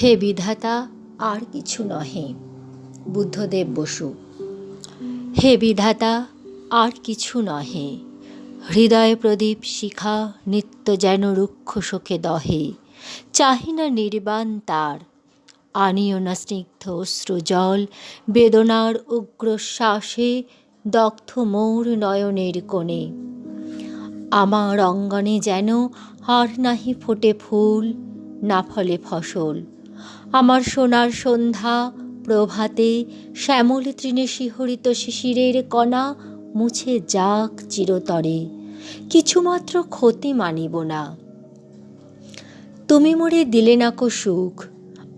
হে বিধাতা, আর কিছু নহে। বুদ্ধদেব বসু, হে বিধাতা, আর কিছু নহে। হৃদয় প্রদীপ শিখা, নিত্য যেন রুক্ষ শোকে দহে। চাহি না নির্বাণ তার, আনিও না স্নিগ্ধ অশ্রু জল। বেদনার উগ্র শ্বাসে দগ্ধ মোর নয়নের কোণে। আমার অঙ্গনে যেন আর নাহি ফোটে ফুল, না ফলে ফসল। আমার সোনার সন্ধ্যা প্রভাতে শ্যামল তৃণে শিহরিত শিশিরের কণা মুছে যাক চিরতরে, কিছুমাত্র ক্ষতি মানিব না। তুমি মোরে দিলে না কো সুখ,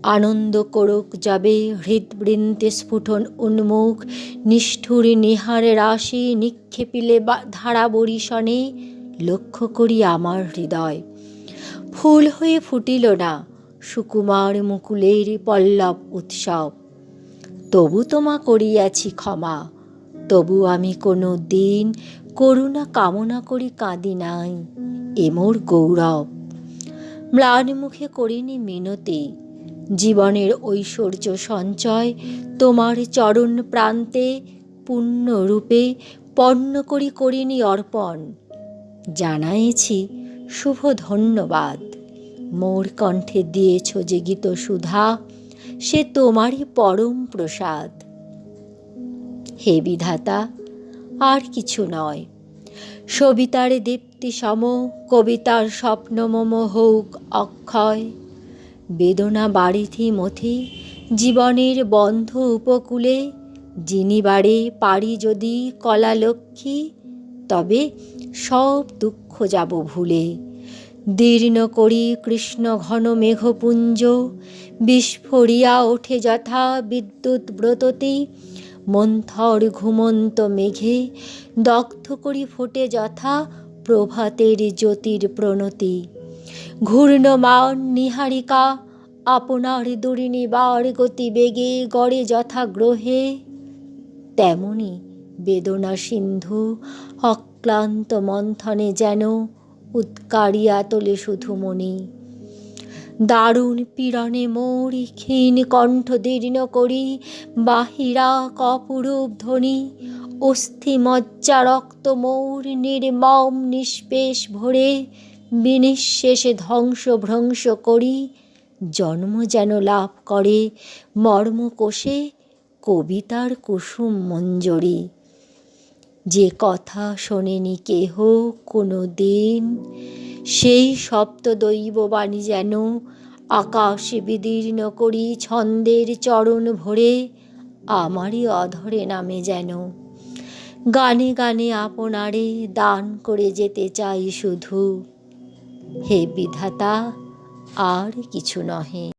আনন্দ করুক যাবে হৃদবৃন্তে স্ফুটন উন্মুখ, নিষ্ঠুর নিহার রাশি নিক্ষেপিলে বা ধারা বরিশনে লক্ষ্য করি আমার হৃদয়। ফুল হয়ে ফুটিল না সুকুমার মুকুলের পল্লব উৎসব। তবু তোমা করিয়াছি ক্ষমা। তবু আমি কোনো দিন করুণা কামনা করি কাঁদি নাই এ মোর গৌরব। ম্লান মুখে করিনি মিনতি। জীবনের ঐশ্বর্য সঞ্চয় তোমার চরণ প্রান্তে পূর্ণরূপে পণ্য করি করিনি অর্পণ। জানাইছি শুভ ধন্যবাদ। মোর কণ্ঠে দিয়েছ যে গীত সুধা, সে তোমারই পরম প্রসাদ। হে বিধাতা, আর কিছু নয়। সবিতার দীপ্তি সম, কবিতার স্বপ্ন মম হোক অক্ষয়। বেদনা বাড়িথি মথি, জীবনের বন্ধ উপকূলে, যিনি বাড়ে পারি যদি কলা লক্ষ্মী তবে সব দুঃখ যাব ভুলে। দীর্ণ করি কৃষ্ণ ঘন মেঘপুঞ্জ। বিস্ফোরিয়া ওঠে যথা বিদ্যুৎ ব্রততি। মন্থর ঘুমন্ত মেঘে দগ্ধ করি ফোটে যথা প্রভাতের জ্যোতির প্রণতি। ঘূর্ণমান নিহারিকা, আপনার দুর্নিবার গতি বেগে গড়ে যথা গ্রহে। তেমনি বেদনা সিন্ধু, অক্লান্ত মন্থনে যেন উৎকারিয়া তোলে শুধু মনি। দারুণ পীড়নে মোরি ক্ষীণ কণ্ঠ দীর্ণ করি, বাহিরা কপুরূপ ধ্বনি, অস্থি মজ্জা রক্ত মৌর নির্মম নিষ্পেষ ভরে, বিনিঃশেষে ধ্বংস ভ্রংশ করি, জন্ম যেন লাভ করে, মর্মকোষে কবিতার কুসুম মঞ্জরি। যে কথা শোনেনি কেহ কোনো দিন সেই সপ্ত দৈববাণী যেন আকাশে বিদীর্ণ করি ছন্দের চরণ ভরে আমারই অধরে নামে যেন। গানে গানে আপনারে দান করে যেতে চাই শুধু। হে বিধাতা, আর কিছু নহে।